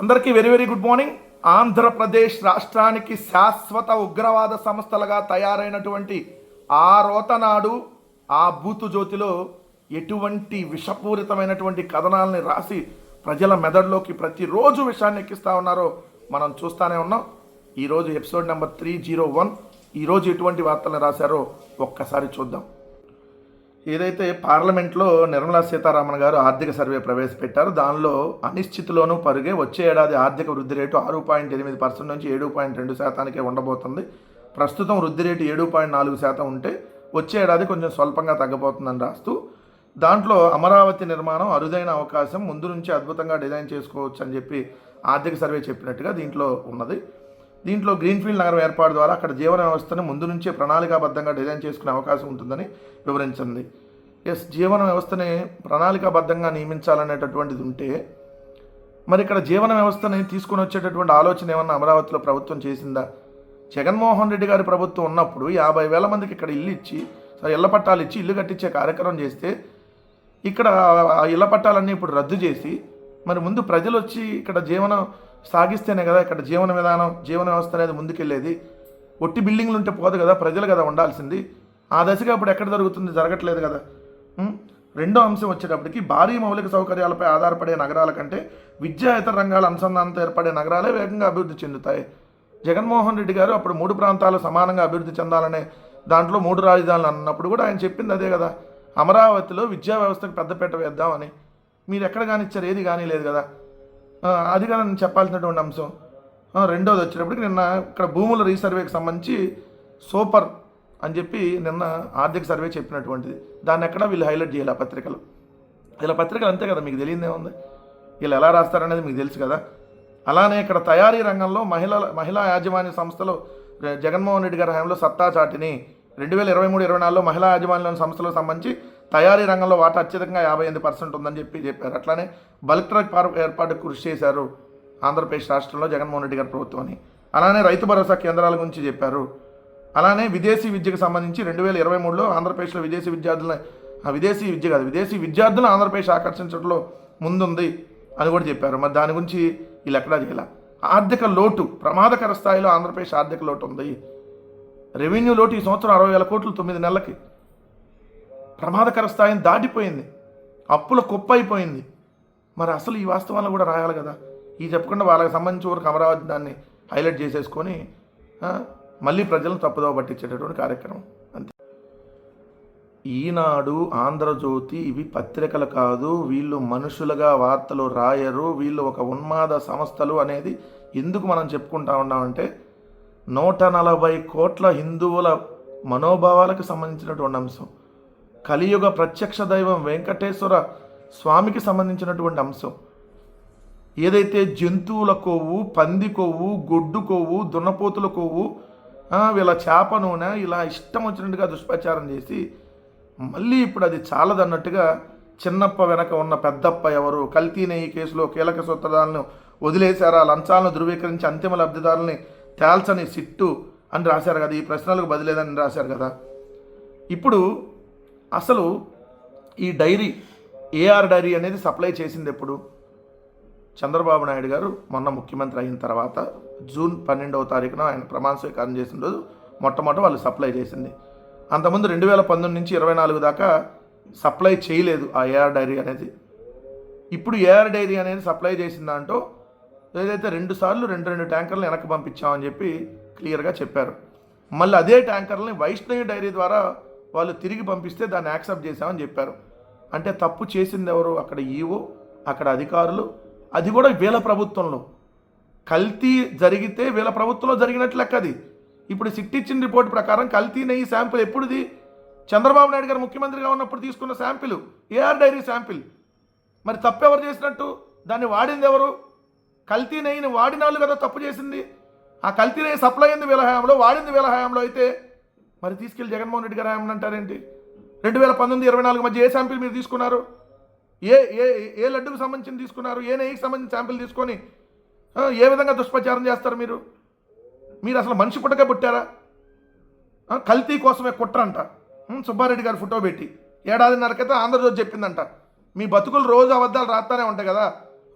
అందరికీ very very good morning. Andhra Pradesh రాష్ట్రానికి శాశ్వత ఉగ్రవాద సంస్థలుగా తయారైనటువంటి ఆ రోతనాడు ఆ బూతు జ్యోతిలో ఎటువంటి విషపూరితమైనటువంటి కథనాలని రాసి ప్రజల మెదడులోకి ప్రతిరోజు విషయాన్ని ఎక్కిస్తూ ఉన్నారో మనం చూస్తానే ఉన్నాం. ఈరోజు episode number three zero one. ఈరోజు ఎటువంటి వార్తలను రాశారో ఒక్కసారి చూద్దాం. ఏదైతే పార్లమెంట్లో నిర్మలా సీతారామన్ గారు ఆర్థిక సర్వే ప్రవేశపెట్టారో దానిలో అనిశ్చితిలోనూ పరుగే వచ్చే ఏడాది ఆర్థిక వృద్ధి రేటు ఆరు పాయింట్ ఎనిమిది పర్సెంట్ నుంచి ఏడు పాయింట్ రెండు శాతానికే ఉండబోతుంది. ప్రస్తుతం వృద్ధి రేటు ఏడు పాయింట్ నాలుగు శాతం ఉంటే వచ్చే ఏడాది కొంచెం స్వల్పంగా తగ్గబోతుందని రాస్తూ దాంట్లో అమరావతి నిర్మాణం అరుదైన అవకాశం ముందు నుంచి అద్భుతంగా డిజైన్ చేసుకోవచ్చు అని చెప్పి ఆర్థిక సర్వే చెప్పినట్టుగా దీంట్లో ఉన్నది. దీంట్లో గ్రీన్ఫీల్డ్ నగరం ఏర్పాటు ద్వారా అక్కడ జీవన వ్యవస్థను ముందు నుంచే ప్రణాళికాబద్ధంగా డిజైన్ చేసుకునే అవకాశం ఉంటుందని వివరించింది. ఎస్ జీవన వ్యవస్థని ప్రణాళికాబద్ధంగా నియమించాలనేటటువంటిది ఉంటే మరి ఇక్కడ జీవన వ్యవస్థని తీసుకుని వచ్చేటటువంటి ఆలోచన ఏమన్నా అమరావతిలో ప్రభుత్వం చేసిందా? జగన్మోహన్ రెడ్డి గారి ప్రభుత్వం ఉన్నప్పుడు యాభై వేల మందికి ఇక్కడ ఇల్లు ఇచ్చి ఇళ్ళ ఇళ్ళ పట్టాలు ఇచ్చి ఇల్లు కట్టించే కార్యక్రమం చేస్తే ఇక్కడ ఆ ఇళ్ళ పట్టాలన్నీ ఇప్పుడు రద్దు చేసి మరి ముందు ప్రజలు వచ్చి ఇక్కడ జీవనం సాగిస్తేనే కదా ఇక్కడ జీవన విధానం జీవన వ్యవస్థ అనేది ముందుకెళ్ళేది. ఒట్టి బిల్డింగ్లు ఉంటే పోదు కదా ప్రజలు కదా ఉండాల్సింది. ఆ దశగా ఇప్పుడు ఎక్కడ జరుగుతుంది? జరగట్లేదు కదా. రెండో అంశం వచ్చేటప్పటికి భారీ మౌలిక సౌకర్యాలపై ఆధారపడే నగరాల కంటే విద్యా ఇతర రంగాల అనుసంధానంతో ఏర్పడే నగరాలే వేగంగా అభివృద్ధి చెందుతాయి. జగన్మోహన్ రెడ్డి గారు అప్పుడు మూడు ప్రాంతాలు సమానంగా అభివృద్ధి చెందాలనే దాంట్లో మూడు రాజధానులు అన్నప్పుడు కూడా ఆయన చెప్పింది అదే కదా. అమరావతిలో విద్యా వ్యవస్థకు పెద్దపీట వేద్దామని. మీరు ఎక్కడ కానిచ్చారు? ఏది కానీ లేదు కదా. అది కానీ నేను చెప్పాల్సినటువంటి అంశం. రెండోది వచ్చేటప్పటికి నిన్న ఇక్కడ భూముల రీసర్వేకి సంబంధించి సూపర్ అని చెప్పి నిన్న ఆర్థిక సర్వే చెప్పినటువంటిది. దాన్ని ఎక్కడ వీళ్ళు హైలైట్ చేయాలి ఆ పత్రికలు. ఇలా పత్రికలు అంతే కదా మీకు తెలియదే ఉంది. వీళ్ళు ఎలా రాస్తారనేది మీకు తెలుసు కదా. అలానే ఇక్కడ తయారీ రంగంలో మహిళల మహిళా యాజమాన్య సంస్థలు జగన్మోహన్ రెడ్డి గారి హయాంలో సత్తా చాటిని రెండు వేల ఇరవై మూడు ఇరవై నాలుగులో మహిళా యాజమాన్యం సంస్థలకు సంబంధించి తయారీ రంగంలో వాటా అత్యధికంగా యాభై ఎనిమిది పర్సెంట్ ఉందని చెప్పి చెప్పారు. అట్లానే బల్క్ ట్రక్ పార్క్ ఏర్పాటుకు కృషి చేశారు ఆంధ్రప్రదేశ్ రాష్ట్రంలో జగన్మోహన్ రెడ్డి గారి ప్రభుత్వం అని అలానే రైతు భరోసా కేంద్రాల గురించి చెప్పారు. అలానే విదేశీ విద్యకు సంబంధించి రెండు వేల ఇరవై మూడులో ఆంధ్రప్రదేశ్లో విదేశీ విద్యార్థులను ఆ విదేశీ విద్య కాదు విదేశీ విద్యార్థులను ఆంధ్రప్రదేశ్ ఆకర్షించడంలో ముందుంది అని కూడా చెప్పారు. మరి దాని గురించి వీళ్ళు ఎక్కడా చేయాల? ఆర్థిక లోటు ప్రమాదకర స్థాయిలో ఆంధ్రప్రదేశ్ ఆర్థిక లోటు ఉంది. రెవెన్యూ లోటు ఈ సంవత్సరం అరవై వేల కోట్లు తొమ్మిది నెలలకి. ప్రమాదకర స్థాయిని దాటిపోయింది. అప్పుల కుప్ప అయిపోయింది మరి అసలు ఈ వాస్తవాలను కూడా రాయాలి కదా. ఈ చెప్పకుండా వాళ్ళకి సంబంధించి వరకు అమరావతి దాన్ని హైలైట్ చేసేసుకొని మళ్ళీ ప్రజలను తప్పుదోవ పట్టించేటటువంటి కార్యక్రమం. అంతే. ఈనాడు ఆంధ్రజ్యోతి ఇవి పత్రికలు కాదు వీళ్ళు మనుషులుగా వార్తలు రాయరు వీళ్ళు ఒక ఉన్మాద సంస్థలు అనేది ఎందుకు మనం చెప్పుకుంటా ఉన్నామంటే నూట నలభై కోట్ల హిందువుల మనోభావాలకు సంబంధించినటువంటి అంశం. కలియుగ ప్రత్యక్ష దైవం వెంకటేశ్వర స్వామికి సంబంధించినటువంటి అంశం. ఏదైతే జంతువుల కొవ్వు పంది కొవ్వు గొడ్డు కొవ్వు దున్నపోతుల కొవ్వు వీళ్ళ చేప నూనె ఇలా ఇష్టం వచ్చినట్టుగా దుష్ప్రచారం చేసి మళ్ళీ ఇప్పుడు అది చాలదన్నట్టుగా చిన్నప్ప వెనక ఉన్న పెద్దప్ప ఎవరు కల్తీ నెయ్యి కేసులో కీలక సూత్రధారులను వదిలేశారా లంచాలను ధృవీకరించి అంతిమ లబ్ధిదారుల్ని తేల్చని సిట్టు అని రాశారు కదా ఈ ప్రశ్నలకు బదిలేదని రాశారు కదా. ఇప్పుడు అసలు ఈ డైరీ ఏఆర్ డైరీ అనేది సప్లై చేసింది ఎప్పుడు? చంద్రబాబు నాయుడు గారు మొన్న ముఖ్యమంత్రి అయిన తర్వాత జూన్ పన్నెండవ తారీఖున ఆయన ప్రమాణ స్వీకారం చేసిన రోజు మొట్టమొదటి వాళ్ళు సప్లై చేసింది. అంతకుముందు రెండు వేల పంతొమ్మిది నుంచి ఇరవై నాలుగు దాకా సప్లై చేయలేదు ఆ ఏఆర్ డైరీ అనేది. ఇప్పుడు ఏఆర్ డైరీ అనేది సప్లై చేసిన దాంట్లో ఏదైతే రెండు సార్లు రెండు రెండు ట్యాంకర్లు వెనక్కి పంపించామని చెప్పి క్లియర్గా చెప్పారు. మళ్ళీ అదే ట్యాంకర్లని వైష్ణవి డైరీ ద్వారా వాళ్ళు తిరిగి పంపిస్తే దాన్ని యాక్సెప్ట్ చేశామని చెప్పారు. అంటే తప్పు చేసింది ఎవరు అక్కడ ఈవో అక్కడ అధికారులు. అది కూడా వీళ్ళ ప్రభుత్వంలో. కల్తీ జరిగితే వీళ్ళ ప్రభుత్వంలో జరిగినట్లు లెక్క అది. ఇప్పుడు సిట్టిచ్చిన రిపోర్ట్ ప్రకారం కల్తీ నెయ్యి శాంపిల్ ఎప్పుడుది? చంద్రబాబు నాయుడు గారు ముఖ్యమంత్రిగా ఉన్నప్పుడు తీసుకున్న శాంపిల్ ఏఆర్ డైరీ శాంపిల్. మరి తప్పు ఎవరు చేసినట్టు? దాన్ని వాడింది ఎవరు కల్తీ నెయ్యిని వాడిన వాళ్ళు కదా తప్పు చేసింది. ఆ కల్తీ నెయ్యి సప్లై అయింది వీళ్ళ హయాంలో వాడింది వీళ్ళ హయాంలో అయితే మరి తీసుకెళ్ళి జగన్మోహన్ రెడ్డి గారు హయాంలో అంటారేంటి రెండు వేల పంతొమ్మిది ఇరవై నాలుగు మధ్య ఏ శాంపిల్ మీరు తీసుకున్నారు? ఏ ఏ ఏ లడ్డుకు సంబంధించి తీసుకున్నారు? ఏ నెయ్యికి సంబంధించిన శాంపిల్ తీసుకొని ఏ విధంగా దుష్ప్రచారం చేస్తారు మీరు? మీరు అసలు మనిషి పుట్టక పుట్టారా? కల్తీ కోసమే కుట్రంట. సుబ్బారెడ్డి గారు ఫోటో పెట్టి ఏడాదిన్నర క్రితం ఆంధ్రజ్యోతి చెప్పిందంట. మీ బతుకులు రోజు అబద్ధాలు రాస్తానే ఉంటాయి కదా.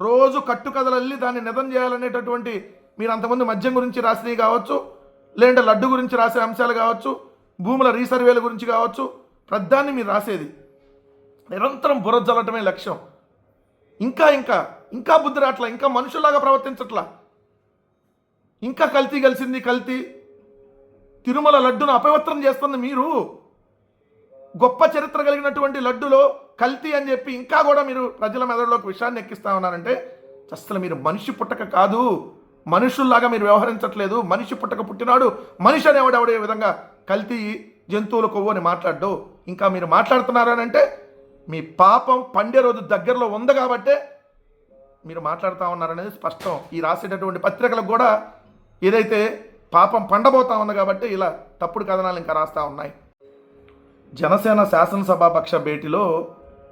రోజు కట్టు అల్లి దాన్ని నిధం చేయాలనేటటువంటి మీరు అంతకుముందు మద్యం గురించి రాసినవి కావచ్చు లేదంటే లడ్డు గురించి రాసే అంశాలు కావచ్చు భూముల రీసర్వేల గురించి కావచ్చు ప్రద్దాన్ని మీరు రాసేది. నిరంతరం బుర్ర జల్లటమే లక్ష్యం. ఇంకా ఇంకా ఇంకా బుద్ధి రాట్లా ఇంకా మనుషుల్లాగా ప్రవర్తించట్లా. ఇంకా కల్తీ కలిసింది కల్తీ. తిరుమల లడ్డును అపవిత్రం చేస్తుంది మీరు గొప్ప చరిత్ర కలిగినటువంటి లడ్డులో కల్తీ అని చెప్పి ఇంకా కూడా మీరు ప్రజల మెదడులోకి విషయాన్ని ఎక్కిస్తా ఉన్నారంటే అసలు మీరు మనిషి పుట్టక కాదు. మనుషుల్లాగా మీరు వ్యవహరించట్లేదు. మనిషి పుట్టక పుట్టినాడు. మనిషి అనేవాడు ఎవడే విధంగా కల్తీ జంతువుల కొవ్వు అని మాట్లాడ్డు. ఇంకా మీరు మాట్లాడుతున్నారని అంటే మీ పాపం పండే రోజు దగ్గరలో ఉంది కాబట్టే మీరు మాట్లాడుతూ ఉన్నారనేది స్పష్టం. ఈ రాసేటటువంటి పత్రికలకు కూడా ఏదైతే పాపం పండబోతా ఉంది కాబట్టి ఇలా తప్పుడు కథనాలు ఇంకా రాస్తా ఉన్నాయి. జనసేన శాసనసభాపక్ష భేటీలో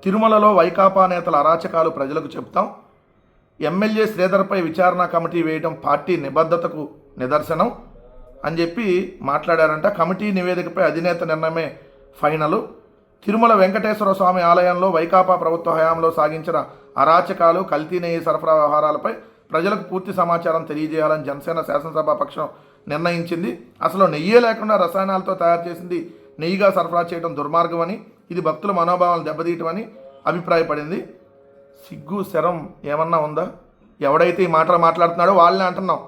తిరుమలలో వైకాపా నేతల అరాచకాలు ప్రజలకు చెప్తాం ఎమ్మెల్యే శ్రీధర్పై విచారణ కమిటీ వేయడం పార్టీ నిబద్ధతకు నిదర్శనం. అని చెప్పి మాట్లాడారంట. కమిటీ నివేదికపై అధినేత నిర్ణయమే ఫైనలు. తిరుమల వెంకటేశ్వర స్వామి ఆలయంలో వైకాపా ప్రభుత్వ హయాంలో సాగించిన అరాచకాలు కల్తీ నెయ్యి సరఫరా వ్యవహారాలపై ప్రజలకు పూర్తి సమాచారం తెలియజేయాలని జనసేన శాసనసభ పక్షం నిర్ణయించింది. అసలు నెయ్యే లేకుండా రసాయనాలతో తయారు చేసింది నెయ్యిగా సరఫరా చేయడం దుర్మార్గమని ఇది భక్తుల మనోభావాలను దెబ్బతీయటమని అభిప్రాయపడింది. సిగ్గు శరం ఏమన్నా ఉందా? ఎవడైతే ఈ మాటలు మాట్లాడుతున్నాడో వాళ్ళని అంటున్నాం.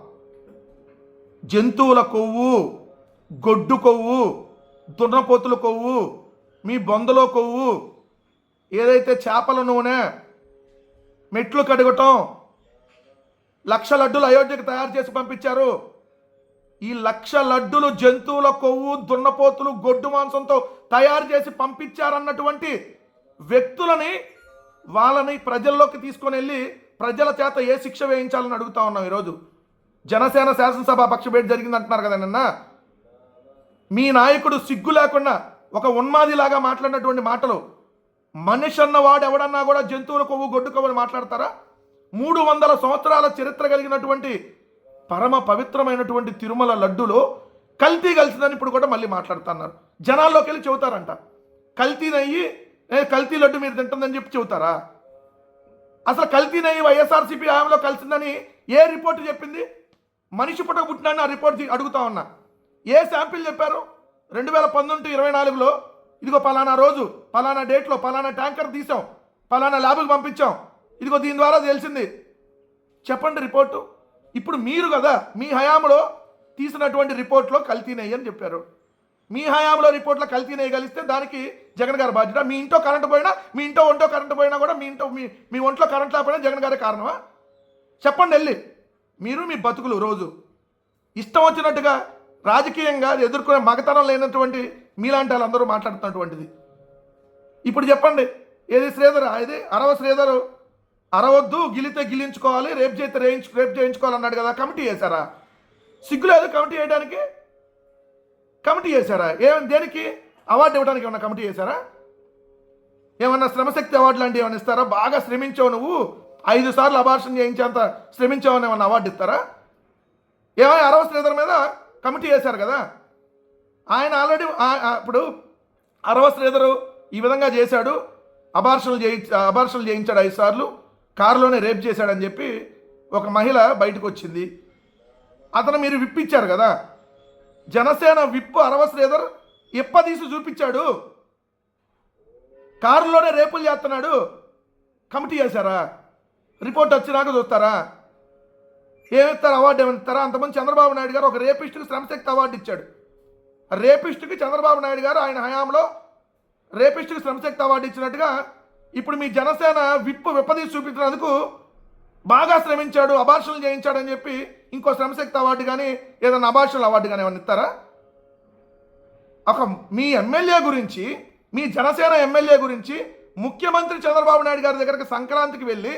జంతువుల కొవ్వు గొడ్డు కొవ్వు దున్నపోతుల కొవ్వు మీ బొందలో కొవ్వు ఏదైతే చేపల నూనె మెట్లు కడగటం లక్ష లడ్డులు అయోధ్యకు తయారు చేసి పంపించారు. ఈ లక్ష లడ్డులు జంతువుల కొవ్వు దున్నపోతులు గొడ్డు మాంసంతో తయారు చేసి పంపించారన్నటువంటి వ్యక్తులని వాళ్ళని ప్రజల్లోకి తీసుకొని వెళ్ళి ప్రజల చేత ఏ శిక్ష వేయించాలని అడుగుతా ఉన్నాం ఈరోజు. జనసేన శాసనసభ పక్షభేట జరిగింది అంటున్నారు కదా నిన్న. మీ నాయకుడు సిగ్గు లేకుండా ఒక ఉన్మాదిలాగా మాట్లాడినటువంటి మాటలు మనిషి అన్నవాడు ఎవడన్నా కూడా జంతువుల కొవ్వు గొడ్డు కొవ్వని మాట్లాడతారా? మూడు వందల సంవత్సరాల చరిత్ర కలిగినటువంటి పరమ పవిత్రమైనటువంటి తిరుమల లడ్డులో కల్తీ కలిసిందని ఇప్పుడు కూడా మళ్ళీ మాట్లాడుతున్నారు. జనాల్లోకి వెళ్ళి చెబుతారంట. కల్తీ నయ్యి కల్తీ లడ్డు మీరు తింటుందని చెప్పి చెబుతారా? అసలు కల్తీ నయ్యి వైఎస్ఆర్సీపీ హయాంలో కలిసిందని ఏ రిపోర్ట్ చెప్పింది? మనిషి పుట్ట పుట్టినాన్ని ఆ రిపోర్ట్ అడుగుతా ఉన్నా. ఏ శాంపిల్ చెప్పారు? రెండు వేల పంతొమ్మిది ఇరవై నాలుగులో. ఇదిగో పలానా రోజు పలానా డేట్లో పలానా ట్యాంకర్ తీసాం పలానా ల్యాబ్కి పంపించాం. ఇదిగో దీని ద్వారా తెలిసింది. చెప్పండి రిపోర్టు. ఇప్పుడు మీరు కదా మీ హయాంలో తీసినటువంటి రిపోర్ట్లో కల్తీనయ్యి అని చెప్పారు. మీ హయాంలో రిపోర్ట్లో కల్తీ కలిస్తే దానికి జగన్ గారి బాధ్యత. మీ ఇంట్లో కరెంటు పోయినా మీ ఇంట్లో ఒంటో కరెంటు పోయినా కూడా మీ ఇంట్లో మీ మీ ఒంట్లో కరెంట్ లేకపోయినా జగన్ గారే కారణమా? చెప్పండి వెళ్ళి. మీరు మీ బతుకులు రోజు. ఇష్టం వచ్చినట్టుగా రాజకీయంగా ఎదుర్కొనే మగతనం లేనటువంటి మీలాంటి వాళ్ళందరూ మాట్లాడుతున్నటువంటిది. ఇప్పుడు చెప్పండి ఏది శ్రీధర్ ఇది అరవ శ్రీధర్? అరవద్దు గిలితే గిలించుకోవాలి రేపు చేస్తే రేయించు రేపు చేయించుకోవాలన్నాడు కదా కమిటీ చేశారా? సిగ్గులేదు కమిటీ చేయడానికి? కమిటీ చేశారా? ఏం దేనికి? అవార్డు ఇవ్వడానికి ఏమన్నా కమిటీ చేశారా? ఏమన్నా శ్రమశక్తి అవార్డు లాంటివి ఏమైనా ఇస్తారా? బాగా శ్రమించావు నువ్వు. ఐదు సార్లు అబార్షన్ చేయించేంత శ్రమించామని ఏమన్నా అవార్డు ఇస్తారా? ఏమైనా అరవ శ్రీధర్ మీద కమిటీ చేశారు కదా. ఆయన ఆల్రెడీ ఇప్పుడు అరవ శ్రీధరు ఈ విధంగా చేశాడు. అబార్షన్లు చేయి అబార్షన్లు చేయించాడు ఐదు సార్లు. కారులోనే రేప్ చేశాడని చెప్పి ఒక మహిళ బయటకు వచ్చింది. అతను మీరు విప్పిచ్చారు కదా. జనసేన విప్పు అరవ శ్రీధర్ ఇప్పదీసి చూపించాడు. కారులోనే రేపులు చేస్తున్నాడు. కమిటీ చేశారా రిపోర్ట్ వచ్చినాక చూస్తారా? ఏమిస్తారు అవార్డు ఏమిస్తారా ఇస్తారా? అంతమంది చంద్రబాబు నాయుడు గారు ఒక రేపిస్ట్కి శ్రమశక్తి అవార్డు ఇచ్చాడు. రేపిస్టుకి రేపిస్ట్కి చంద్రబాబు నాయుడు గారు ఆయన హయాంలో రేపిస్టుకి శ్రమశక్తి అవార్డు ఇచ్చినట్టుగా ఇప్పుడు మీ జనసేన విప్పు విప్పదీసి చూపించినందుకు బాగా శ్రమించాడు అబార్షన్లు చేయించాడని చెప్పి ఇంకో శ్రమశక్తి అవార్డు కానీ ఏదైనా అభాషణలు అవార్డు కానీ ఏమైనా ఇస్తారా? ఒక మీ ఎమ్మెల్యే గురించి మీ జనసేన ఎమ్మెల్యే గురించి ముఖ్యమంత్రి చంద్రబాబు నాయుడు గారి దగ్గరకు సంక్రాంతికి వెళ్ళి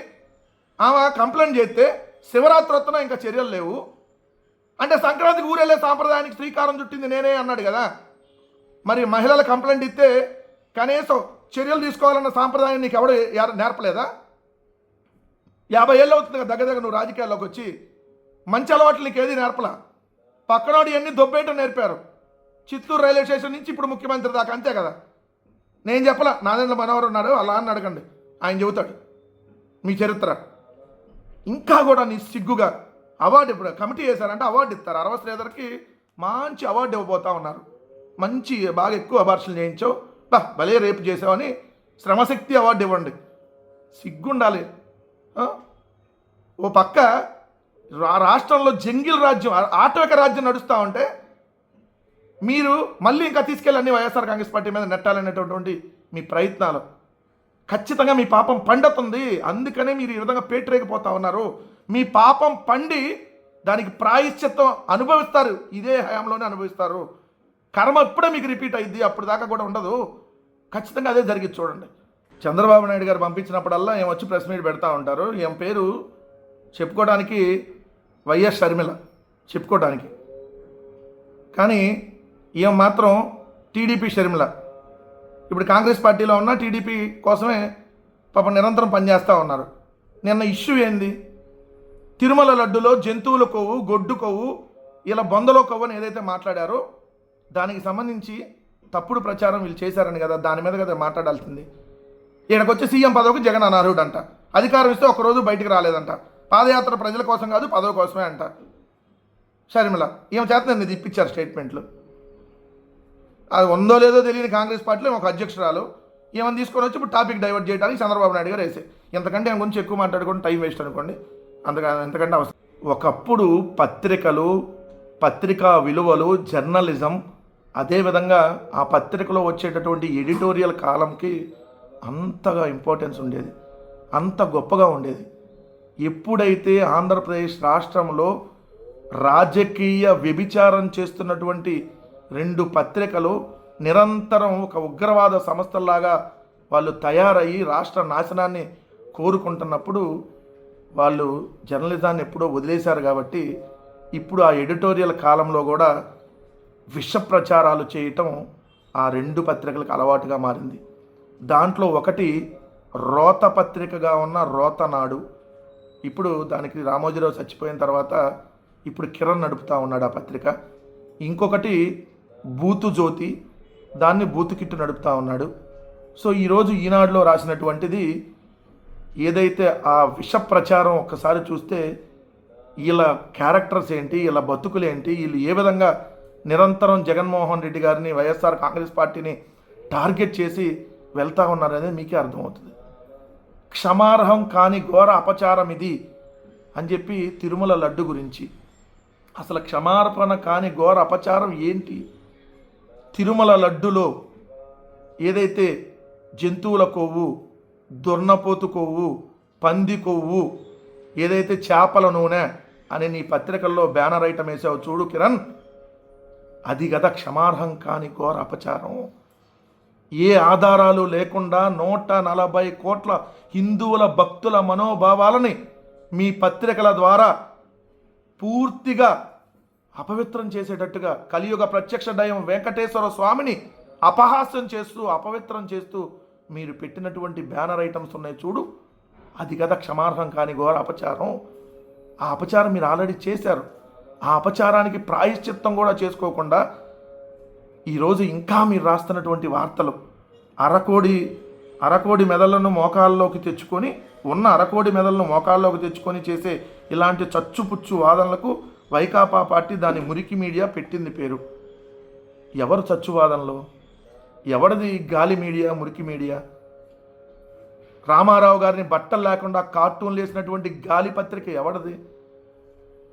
ఆమె కంప్లైంట్ చేస్తే శివరాత్రి ఇంకా చర్యలు లేవు. అంటే సంక్రాంతికి ఊరెళ్ళే సాంప్రదాయానికి శ్రీకారం చుట్టింది నేనే అన్నాడు కదా. మరి మహిళల కంప్లైంట్ ఇస్తే కనీసం చర్యలు తీసుకోవాలన్న సాంప్రదాయం నీకు ఎవడు నేర్పలేదా? యాభై ఏళ్ళు అవుతుంది కదా దగ్గర దగ్గర నువ్వు రాజకీయాల్లోకి వచ్చి. మంచి అలవాట్లు నీకు ఏది నేర్పలా? పక్కనోడు ఎన్ని దొబ్బేయటం నేర్పారు. చిత్తూరు రైల్వే స్టేషన్ నుంచి ఇప్పుడు ముఖ్యమంత్రి దాకా అంతే కదా. నేను చెప్పలా నాదేంద్ర మనోహర్ ఉన్నాడు అలా అని అడగండి. ఆయన చెబుతాడు. మీ చరిత్ర. ఇంకా కూడా నీ సిగ్గుగా అవార్డు ఇప్పుడు కమిటీ వేశారంటే అవార్డు ఇస్తారు. అరవ శ్రీధర్కి మంచి అవార్డు ఇవ్వబోతా ఉన్నారు. మంచి బాగా ఎక్కువ అబార్షన్లు చేయించావు. బా భలే రేపు చేసావని శ్రమశక్తి అవార్డు ఇవ్వండి. సిగ్గుండాలి. ఓ పక్క రా- రాష్ట్రంలో జంగిల్ రాజ్యం ఆటవిక రాజ్యం నడుస్తూ ఉంటే మీరు మళ్ళీ ఇంకా తీసుకెళ్ళి వైఎస్ఆర్ కాంగ్రెస్ పార్టీ మీద నెట్టాలనేటటువంటి మీ ప్రయత్నాలు. ఖచ్చితంగా మీ పాపం పండుతుంది. అందుకనే మీరు ఈ విధంగా పేటరేగిపోతా ఉన్నారు. మీ పాపం పండి దానికి ప్రాయశ్చిత్తం అనుభవిస్తారు. ఇదే హయాంలోనే అనుభవిస్తారు. కర్మ ఇప్పుడే మీకు రిపీట్ అయింది అప్పుడు దాకా కూడా ఉండదు. ఖచ్చితంగా అదే జరిగింది చూడండి. చంద్రబాబు నాయుడు గారు పంపించినప్పుడల్లా ఏం వచ్చి ప్రెస్ మీట్ పెడతా ఉంటారు. ఏం పేరు చెప్పుకోవడానికి వైఎస్ షర్మిల. చెప్పుకోవడానికి. కానీ ఏం మాత్రం టీడీపీ షర్మిల. ఇప్పుడు కాంగ్రెస్ పార్టీలో ఉన్న టీడీపీ కోసమే పాపం నిరంతరం పనిచేస్తూ ఉన్నారు. నిన్న ఇష్యూ ఏంది? తిరుమల లడ్డులో జంతువుల కొవ్వు గొడ్డు కొవ్వు ఇలా బొందలో కొవ్వు అని ఏదైతే మాట్లాడారో దానికి సంబంధించి తప్పుడు ప్రచారం వీళ్ళు చేశారని కదా దాని మీద కదా మాట్లాడాల్సింది. ఈయనకొచ్చి సీఎం పదవికి జగన్ అనర్హుడు అంట అధికారం ఇస్తే ఒకరోజు బయటికి రాలేదంట. పాదయాత్ర ప్రజల కోసం కాదు పదవి కోసమే అంట. షర్మిల ఈమె చేత నేను ఇది ఇప్పించారు స్టేట్మెంట్లు. అది ఉందో లేదో తెలియని కాంగ్రెస్ పార్టీలో ఒక అధ్యక్షురాలు. ఏమని తీసుకొని వచ్చి ఇప్పుడు టాపిక్ డైవర్ట్ చేయడానికి చంద్రబాబు నాయుడు గారు వేసే. ఎంతకంటే ఆయన గురించి ఎక్కువ మాట్లాడుకోండి టైం వేస్ట్ అనుకోండి. అంతగా ఎంతకంటే అవసరం. ఒకప్పుడు పత్రికలు పత్రికా విలువలు జర్నలిజం అదేవిధంగా ఆ పత్రికలో వచ్చేటటువంటి ఎడిటోరియల్ కాలంకి అంతగా ఇంపార్టెన్స్ ఉండేది. అంత గొప్పగా ఉండేది. ఎప్పుడైతే ఆంధ్రప్రదేశ్ రాష్ట్రంలో రాజకీయ వ్యభిచారం చేస్తున్నటువంటి రెండు పత్రికలు నిరంతరం ఒక ఉగ్రవాద సంస్థల్లాగా వాళ్ళు తయారయ్యి రాష్ట్ర నాశనాన్ని కోరుకుంటున్నప్పుడు వాళ్ళు జర్నలిజాన్ని ఎప్పుడో వదిలేశారు కాబట్టి ఇప్పుడు ఆ ఎడిటోరియల్ కాలంలో కూడా విష ప్రచారాలు చేయటం ఆ రెండు పత్రికలకు అలవాటుగా మారింది. దాంట్లో ఒకటి రోత పత్రికగా ఉన్న రోతనాడు ఇప్పుడు దానికి రామోజీరావు చచ్చిపోయిన తర్వాత ఇప్పుడు కిరణ్ నడుపుతా ఉన్నాడు ఆ పత్రిక. ఇంకొకటి బూతు జ్యోతి దాన్ని బూతు కిట్టు నడుపుతా ఉన్నాడు. సో ఈరోజు ఈనాడులో రాసినటువంటిది ఏదైతే ఆ విష ప్రచారం ఒక్కసారి చూస్తే వీళ్ళ క్యారెక్టర్స్ ఏంటి వీళ్ళ బతుకులు ఏంటి వీళ్ళు ఏ విధంగా నిరంతరం జగన్మోహన్ రెడ్డి గారిని వైఎస్ఆర్ కాంగ్రెస్ పార్టీని టార్గెట్ చేసి వెళ్తా ఉన్నారనేది మీకే అర్థమవుతుంది. క్షమార్హం కాని ఘోర అపచారం ఇది అని చెప్పి తిరుమల లడ్డు గురించి. అసలు క్షమార్పణ కాని ఘోర అపచారం ఏంటి? తిరుమల లడ్డులో ఏదైతే జంతువుల కొవ్వు దుర్నపోతు కొవ్వు పంది కొవ్వు ఏదైతే చేపల నూనె అని నీ పత్రికల్లో బ్యానర్ ఐటమ్ వేసావు చూడు కిరణ్ అది కదా క్షమార్హం కాని ఘోర అపచారం. ఏ ఆధారాలు లేకుండా నూట నలభై కోట్ల హిందువుల భక్తుల మనోభావాలని మీ పత్రికల ద్వారా పూర్తిగా అపవిత్రం చేసేటట్టుగా కలియుగ ప్రత్యక్ష దయం వెంకటేశ్వర స్వామిని అపహాస్యం చేస్తూ అపవిత్రం చేస్తూ మీరు పెట్టినటువంటి బ్యానర్ ఐటమ్స్ ఉన్నాయి చూడు. అది కదా క్షమార్హం కాని ఘోర అపచారం. ఆ అపచారం మీరు ఆల్రెడీ చేశారు. ఆ అపచారానికి ప్రాయశ్చిత్తం కూడా చేసుకోకుండా ఈరోజు ఇంకా మీరు రాస్తున్నటువంటి వార్తలు అరకోడి అరకోడి మెదళ్ళను మోకాల్లోకి తెచ్చుకొని ఉన్న అరకోడి మెదళ్ళను మోకాల్లోకి తెచ్చుకొని చేసే ఇలాంటి చచ్చుపుచ్చు వాదనలకు వైకాపా పార్టీ దాని మురికి మీడియా పెట్టింది పేరు. ఎవరు చచ్చువాదంలో ఎవరిది గాలి మీడియా మురికి మీడియా? రామారావు గారిని బట్టలు లేకుండా కార్టూన్లు వేసినటువంటి గాలి పత్రిక ఎవరిది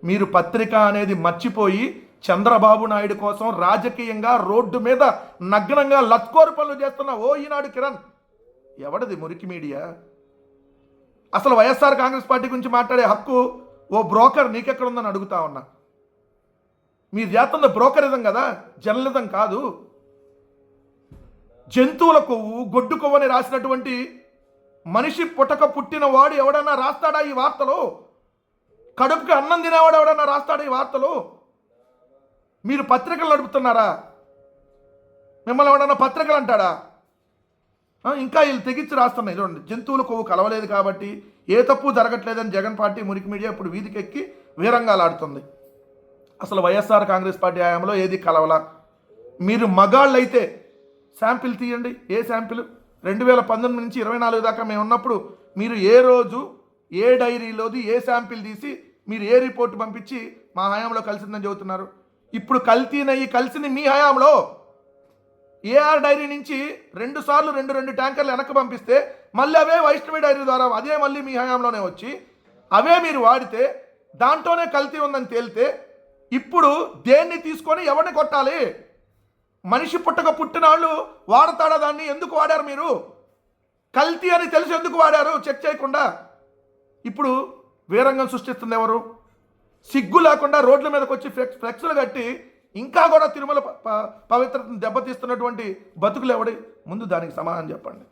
మీరు పత్రిక అనేది మర్చిపోయి చంద్రబాబు నాయుడు కోసం రాజకీయంగా రోడ్డు మీద నగ్నంగా లత్కోరు పనులు చేస్తున్న ఓ ఈనాడు కిరణ్ ఎవడిది మురికి మీడియా? అసలు వైఎస్ఆర్ కాంగ్రెస్ పార్టీ గురించి మాట్లాడే హక్కు ఓ బ్రోకర్ నీకెక్కడ ఉందని అడుగుతా ఉన్నా. మీరు చేస్తున్న బ్రోకరిజం కదా జర్నలిజం కాదు. జంతువుల కొవ్వు గొడ్డు కొవ్వు అని రాసినటువంటి మనిషి పుటక పుట్టిన వాడు ఎవడన్నా రాస్తాడా ఈ వార్తలో? కడుపుకి అన్నం తినేవాడు ఎవడన్నా రాస్తాడా ఈ వార్తలు? మీరు పత్రికలు నడుపుతున్నారా? మిమ్మల్ని ఎవడన్నా పత్రికలు అంటాడా? ఇంకా వీళ్ళు తెగించి రాస్తున్నాయి. చూడండి జంతువుల కొవ్వు కలవలేదు కాబట్టి ఏ తప్పు జరగట్లేదని జగన్ పార్టీ మురికి మీడియా ఇప్పుడు వీధికెక్కి వీరంగాలాడుతుంది. అసలు వైఎస్ఆర్ కాంగ్రెస్ పార్టీ హయాంలో ఏది కలవలా? మీరు మగాళ్ళు అయితే శాంపిల్ తీయండి. ఏ శాంపిల్? రెండు వేల పంతొమ్మిది నుంచి ఇరవై నాలుగు దాకా మేము ఉన్నప్పుడు మీరు ఏ రోజు ఏ డైరీలోది ఏ శాంపిల్ తీసి మీరు ఏ రిపోర్ట్ పంపించి మా హయాంలో కలిసిందని చెబుతున్నారు. ఇప్పుడు కల్తీనయ్యి కలిసింది మీ హయాంలో. ఏఆర్ డైరీ నుంచి రెండు సార్లు రెండు రెండు ట్యాంకర్లు వెనక్కి పంపిస్తే మళ్ళీ అవే వైష్ణవి డైరీ ద్వారా అదే మళ్ళీ మీ హయాంలోనే వచ్చి అవే మీరు వాడితే దాంట్లోనే కల్తీ ఉందని తేలితే ఇప్పుడు దేన్ని తీసుకొని ఎవరిని కొట్టాలి? మనిషి పుట్టక పుట్టిన వాళ్ళు వాడతాడా దాన్ని? ఎందుకు వాడారు మీరు? కల్తీ అని తెలిసి ఎందుకు వాడారు? చెక్ చేయకుండా. ఇప్పుడు వీరంగం సృష్టిస్తుంది ఎవరు? సిగ్గు లేకుండా రోడ్ల మీదకి వచ్చి ఫ్లెక్స్ ఫ్లెక్స్లు కట్టి ఇంకా కూడా తిరుమల పవిత్రతను దెబ్బతీస్తున్నటువంటి బతుకులు ఎవడి ముందు దానికి సమాధానం చెప్పండి.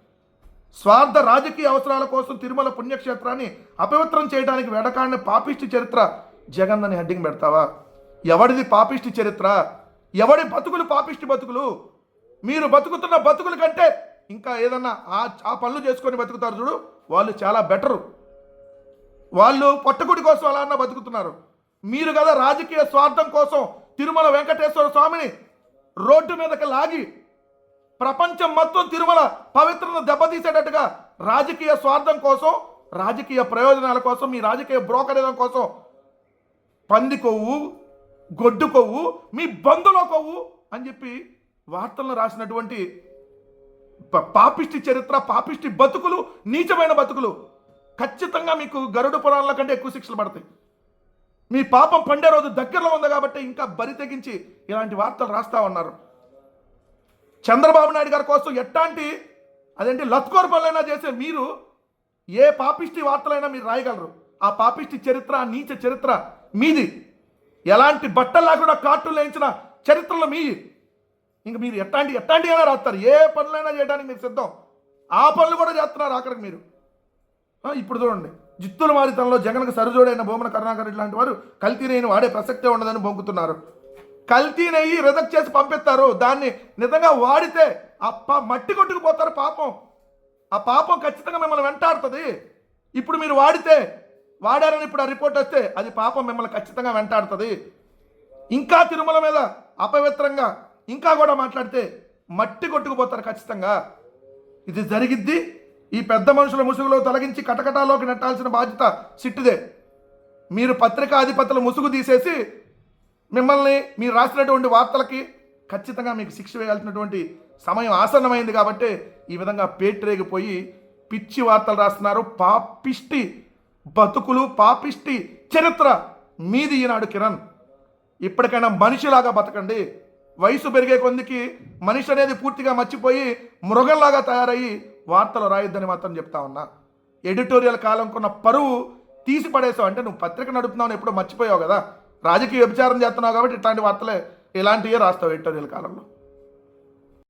స్వార్థ రాజకీయ అవసరాల కోసం తిరుమల పుణ్యక్షేత్రాన్ని అపవిత్రం చేయడానికి వెడకాడిన పాపిష్టి చరిత్ర జగన్ అని హెడ్డింగ్ పెడతావా? ఎవడిది పాపిష్టి చరిత్ర? ఎవడి బతుకులు పాపిష్టి బతుకులు? మీరు బతుకుతున్న బతుకుల కంటే ఇంకా ఏదన్నా ఆ ఆ పనులు చేసుకొని బతుకుతారు చూడు వాళ్ళు చాలా బెటరు. వాళ్ళు పొట్టకుడి కోసం అలా అన్న బతుకుతున్నారు. మీరు కదా రాజకీయ స్వార్థం కోసం తిరుమల వెంకటేశ్వర స్వామిని రోడ్డు మీదకి లాగి ప్రపంచం మొత్తం తిరుమల పవిత్రను దెబ్బతీసేటట్టుగా రాజకీయ స్వార్థం కోసం రాజకీయ ప్రయోజనాల కోసం మీ రాజకీయ బ్రోకరేజం కోసం పంది కొవ్వు గొడ్డు కొవ్వు మీ బంధులో కొవ్వు అని చెప్పి వార్తలను రాసినటువంటి పాపిష్టి చరిత్ర పాపిష్టి బతుకులు నీచమైన బతుకులు ఖచ్చితంగా మీకు గరుడు పురాణాల కంటే ఎక్కువ శిక్షలు పడతాయి. మీ పాపం పండే రోజు దగ్గరలో ఉంది కాబట్టి ఇంకా బరి తెగించి ఇలాంటి వార్తలు రాస్తా ఉన్నారు. చంద్రబాబు నాయుడు గారి కోసం ఎట్లాంటి అదేంటి లత్కోర్ పనులైనా చేసే మీరు ఏ పాపిష్టి వార్తలైనా మీరు రాయగలరు. ఆ పాపిష్టి చరిత్ర ఆ నీచ చరిత్ర మీది. ఎలాంటి బట్టలు లేకుండా కార్టూన్ వేయించిన చరిత్రలు మీ ఇంక మీరు ఎట్లాంటి ఎట్లాంటి అయినా రాస్తారు. ఏ పనులైనా చేయడానికి మీరు సిద్ధం. ఆ పనులు కూడా చేస్తున్నారు అక్కడికి మీరు. ఇప్పుడు చూడండి. జిత్తుల మారితనంలో జగన్కు సరిజోడైన భూమన కరుణాకర్ ఇట్లాంటి వారు కల్తీ వాడే ప్రసక్తే ఉండదని బొంకుతున్నారు కల్తీనయ్యి రిజక్ట్ రిజెక్ట్ చేసి పంపిస్తారు. దాన్ని నిజంగా వాడితే ఆ మట్టి కొట్టుకుపోతారు పాపం. ఆ పాపం ఖచ్చితంగా మిమ్మల్ని వెంటాడుతుంది. ఇప్పుడు మీరు వాడితే వాడారని ఇప్పుడు ఆ రిపోర్ట్ వస్తే అది పాపం మిమ్మల్ని ఖచ్చితంగా వెంటాడుతుంది. ఇంకా తిరుమల మీద అపవిత్రంగా ఇంకా కూడా మాట్లాడితే మట్టి కొట్టుకుపోతారు ఖచ్చితంగా. ఇది జరిగిద్ది. ఈ పెద్ద మనుషుల ముసుగులో తొలగించి కటకటాలోకి నెట్టాల్సిన బాధ్యత సిట్టుదే. మీరు పత్రికాధిపతుల ముసుగు తీసేసి మిమ్మల్ని మీరు రాసినటువంటి వార్తలకి ఖచ్చితంగా మీకు శిక్ష వేయాల్సినటువంటి సమయం ఆసన్నమైంది కాబట్టి ఈ విధంగా పేట్రేగిపోయి పిచ్చి వార్తలు రాస్తున్నారు. పాపిష్టి బతుకులు పాపిష్టి చరిత్ర మీది ఈనాడు కిరణ్. ఇప్పటికైనా మనిషిలాగా బతకండి. వయసు పెరిగే కొందికి మనిషి అనేది పూర్తిగా మర్చిపోయి మృగంలాగా తయారయ్యి వార్తలు రాయొద్దని మాత్రం చెప్తా ఉన్నా. ఎడిటోరియల్ కాలంకున్న పరువు తీసి పడేసావు అంటే నువ్వు పత్రిక నడుపుతున్నావు ఎప్పుడో మర్చిపోయావు కదా. రాజకీయ వ్యభిచారం చేస్తున్నావు కాబట్టి ఇట్లాంటి వార్తలే ఇలాంటివే రాస్తావు ఎడిటోరియల్ కాలంలో.